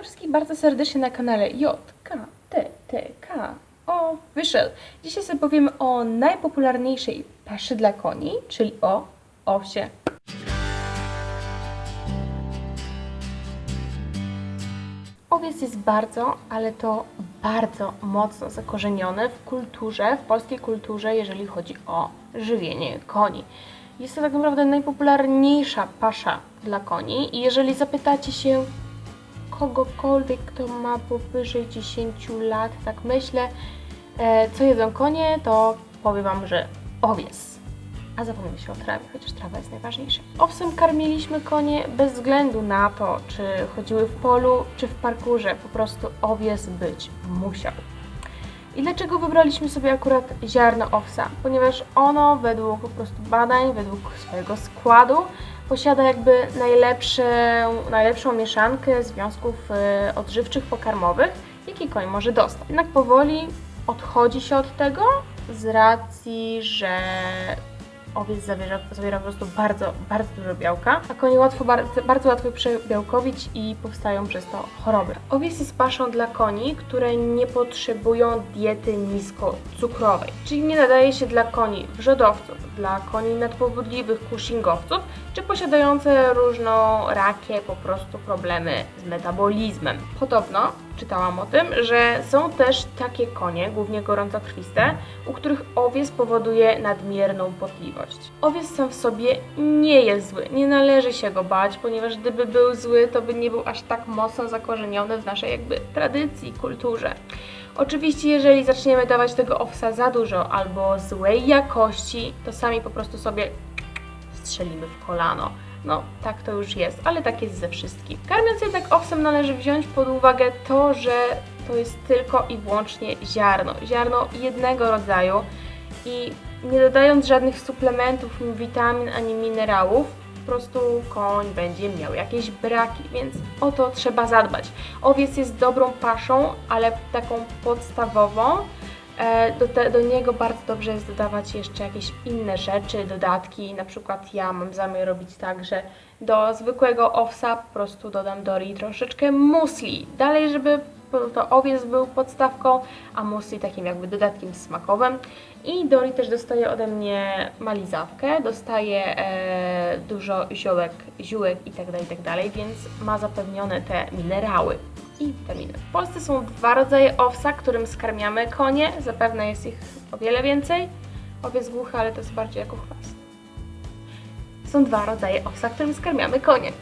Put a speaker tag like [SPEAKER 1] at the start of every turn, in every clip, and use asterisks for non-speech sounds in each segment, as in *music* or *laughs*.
[SPEAKER 1] Witam wszystkich bardzo serdecznie na kanale JKTTK Official. Dzisiaj sobie powiemy o najpopularniejszej paszy dla koni, czyli o owsie. Owiec jest bardzo, ale to bardzo mocno zakorzeniony w kulturze, w polskiej kulturze, jeżeli chodzi o żywienie koni. Jest to tak naprawdę najpopularniejsza pasza dla koni i jeżeli zapytacie się kogokolwiek, kto ma powyżej 10 lat, tak myślę, e, co jedzą konie, to powiem Wam, że owiec. A zapomnę się o trawie, chociaż trawa jest najważniejsza. Owsem karmiliśmy konie bez względu na to, czy chodziły w polu, czy w parkurze. Po prostu owiec być musiał. I dlaczego wybraliśmy sobie akurat ziarno owsa? Ponieważ ono według po prostu badań, według swojego składu posiada jakby najlepszą, mieszankę związków e, odżywczych pokarmowych, jaki koń może dostać. Jednak powoli odchodzi się od tego z racji, że owiec zawiera, zawiera po prostu bardzo, bardzo dużo białka, a konie łatwo, bardzo, bardzo łatwo przebiałkowić i powstają przez to choroby. Owiec jest paszą dla koni, które nie potrzebują diety niskocukrowej, czyli nie nadaje się dla koni wrzodowców, dla koni nadpobudliwych, kushingowców, czy posiadające różną rakię, po prostu problemy z metabolizmem. Podobno czytałam o tym, że są też takie konie, głównie gorącokrwiste, u których owiec powoduje nadmierną potliwość. Owiec sam w sobie nie jest zły, nie należy się go bać, ponieważ gdyby był zły, to by nie był aż tak mocno zakorzeniony w naszej jakby tradycji, kulturze. Oczywiście, jeżeli zaczniemy dawać tego owsa za dużo albo złej jakości, to sami po prostu sobie strzelimy w kolano. No, tak to już jest, ale tak jest ze wszystkim. Karmiąc jednak owsem należy wziąć pod uwagę to, że to jest tylko i wyłącznie ziarno. Ziarno jednego rodzaju i nie dodając żadnych suplementów, witamin ani minerałów, po prostu koń będzie miał jakieś braki, więc o to trzeba zadbać. Owiec jest dobrą paszą, ale taką podstawową. E, Do, te, do niego bardzo dobrze jest dodawać jeszcze jakieś inne rzeczy, dodatki. Na przykład ja mam zamiar robić tak, że do zwykłego owsa po prostu dodam dori troszeczkę musli. Dalej, żeby to owiec był podstawką, a musli takim jakby dodatkiem smakowym. I Dori też dostaje ode mnie malizawkę, dostaje e, dużo ziołek, ziółek itd., itd., więc ma zapewnione te minerały i witaminy. W Polsce są dwa rodzaje owsa, którym skarmiamy konie. Zapewne jest ich o wiele więcej. Owiec głuchy, ale to jest bardziej jako chwast. Są dwa rodzaje owsa, którym skarmiamy konie.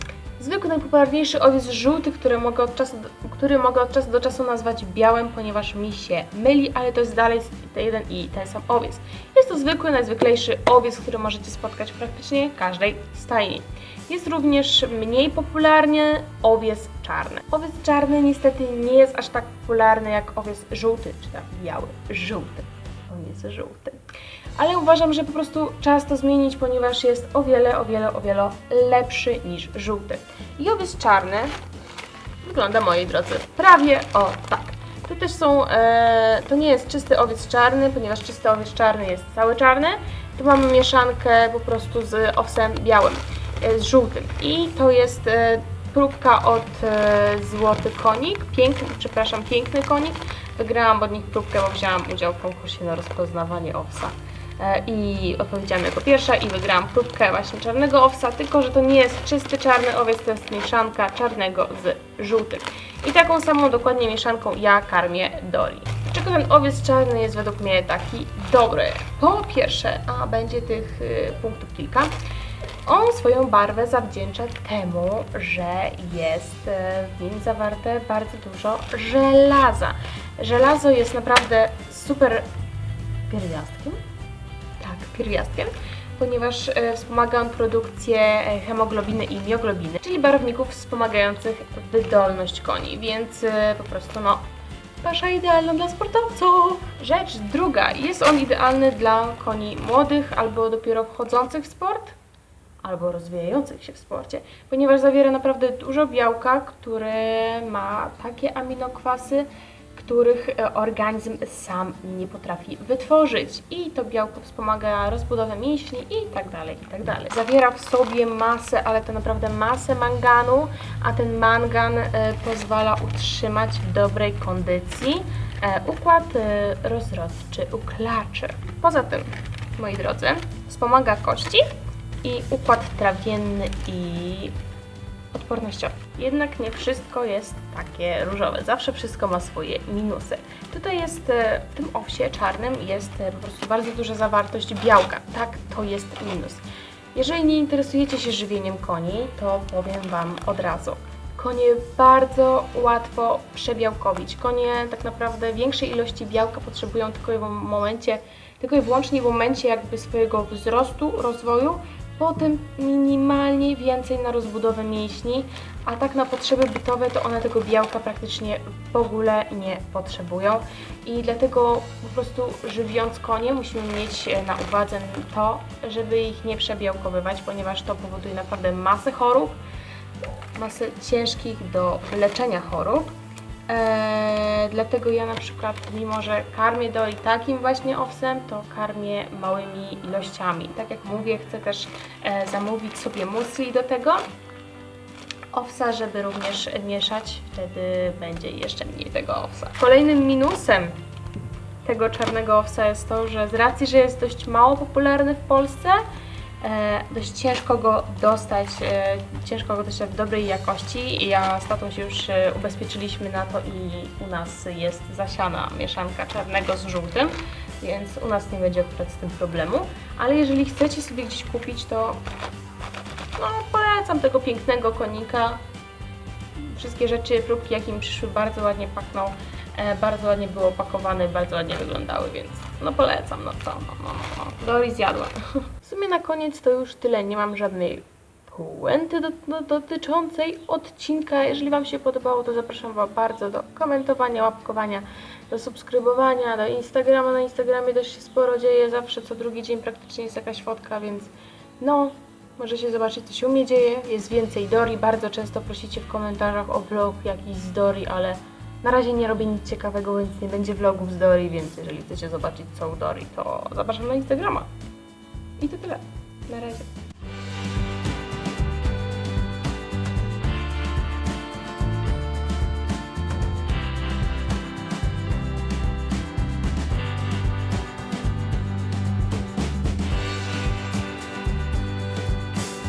[SPEAKER 1] Zwykły, najpopularniejszy owiec żółty, który mogę, od czasu do, który mogę od czasu do czasu nazwać białym, ponieważ mi się myli, ale to jest dalej ten jeden i ten sam owiec. Jest to zwykły, najzwyklejszy owiec, który możecie spotkać w praktycznie każdej stajni. Jest również mniej popularny owiec czarny. Owiec czarny niestety nie jest aż tak popularny jak owiec żółty, czy tam biały, żółty. On jest żółty. Ale uważam, że po prostu czas to zmienić, ponieważ jest o wiele, o wiele, o wiele lepszy niż żółty. I owiec czarny wygląda, moi drodzy, prawie o tak. Tu też są, e, to nie jest czysty owiec czarny, ponieważ czysty owiec czarny jest cały czarny. Tu mamy mieszankę po prostu z owsem białym, e, z żółtym. I to jest e, próbka od e, Złoty Konik, piękny, przepraszam, Piękny Konik. Wygrałam od nich próbkę, bo wzięłam udział w konkursie na rozpoznawanie owsa. E, I odpowiedziałam jako pierwsza i wygrałam próbkę właśnie czarnego owsa, tylko że to nie jest czysty czarny owiec, to jest mieszanka czarnego z żółtym. I taką samą dokładnie mieszanką ja karmię Doli. Dlaczego ten owiec czarny jest według mnie taki dobry? Po pierwsze, a będzie tych y, punktów kilka, on swoją barwę zawdzięcza temu, że jest e, w nim zawarte bardzo dużo żelaza. Żelazo jest naprawdę super pierwiastkiem. Pierwiastkiem, ponieważ e, wspomaga on produkcję e, hemoglobiny i mioglobiny, czyli barwników wspomagających wydolność koni, więc e, po prostu no pasza idealna dla sportowców. Rzecz druga, jest on idealny dla koni młodych albo dopiero wchodzących w sport, albo rozwijających się w sporcie, ponieważ zawiera naprawdę dużo białka, które ma takie aminokwasy, których e, organizm sam nie potrafi wytworzyć. I to białko wspomaga rozbudowę mięśni i tak dalej, i tak dalej. Zawiera w sobie masę, ale to naprawdę masę manganu, a ten mangan e, pozwala utrzymać w dobrej kondycji e, układ rozrodczy u klaczy. Poza tym, moi drodzy, wspomaga kości i układ trawienny i odpornościowy. Jednak nie wszystko jest takie różowe. Zawsze wszystko ma swoje minusy. Tutaj jest, e, w tym owsie czarnym jest e, po prostu bardzo duża zawartość białka. Tak, to jest minus. Jeżeli nie interesujecie się żywieniem koni, to powiem Wam od razu. Konie bardzo łatwo przebiałkowić. Konie tak naprawdę większej ilości białka potrzebują tylko w momencie, tylko i wyłącznie w momencie jakby swojego wzrostu, rozwoju, potem minimalnie więcej na rozbudowę mięśni, a tak na potrzeby bytowe to one tego białka praktycznie w ogóle nie potrzebują i dlatego po prostu żywiąc konie musimy mieć e, na uwadze to, żeby ich nie przebiałkowywać, ponieważ to powoduje naprawdę masę chorób, masę ciężkich do leczenia chorób. Eee, dlatego ja na przykład, mimo że karmię do i takim właśnie owsem, to karmię małymi ilościami. Tak jak mówię, chcę też e, zamówić sobie musli do tego owsa, żeby również mieszać, wtedy będzie jeszcze mniej tego owsa. Kolejnym minusem tego czarnego owsa jest to, że z racji, że jest dość mało popularny w Polsce, dość ciężko go dostać, e, ciężko go dostać w dobrej jakości. Ja z tatą się już e, ubezpieczyliśmy na to i u nas jest zasiana mieszanka czarnego z żółtym, więc u nas nie będzie akurat z tym problemu. Ale jeżeli chcecie sobie gdzieś kupić, to no, polecam tego pięknego konika. Wszystkie rzeczy, próbki, jakie mi przyszły, bardzo ładnie pachną, e, bardzo ładnie były opakowane, bardzo ładnie wyglądały, więc no polecam, no co, no, no, no, no. Zjadła. *laughs* W sumie na koniec to już tyle, nie mam żadnej puenty do, do, dotyczącej odcinka. Jeżeli Wam się podobało, to zapraszam Wam bardzo do komentowania, łapkowania, do subskrybowania, do Instagrama. Na Instagramie też się sporo dzieje, zawsze co drugi dzień praktycznie jest jakaś fotka, więc no, możecie zobaczyć, co się u mnie dzieje. Jest więcej Dori, bardzo często prosicie w komentarzach o vlog jakiś z Dori, ale na razie nie robię nic ciekawego, więc nie będzie vlogów z Dori, więc jeżeli chcecie zobaczyć co u Dori, to zapraszam na Instagrama. I to tyle. Na razie.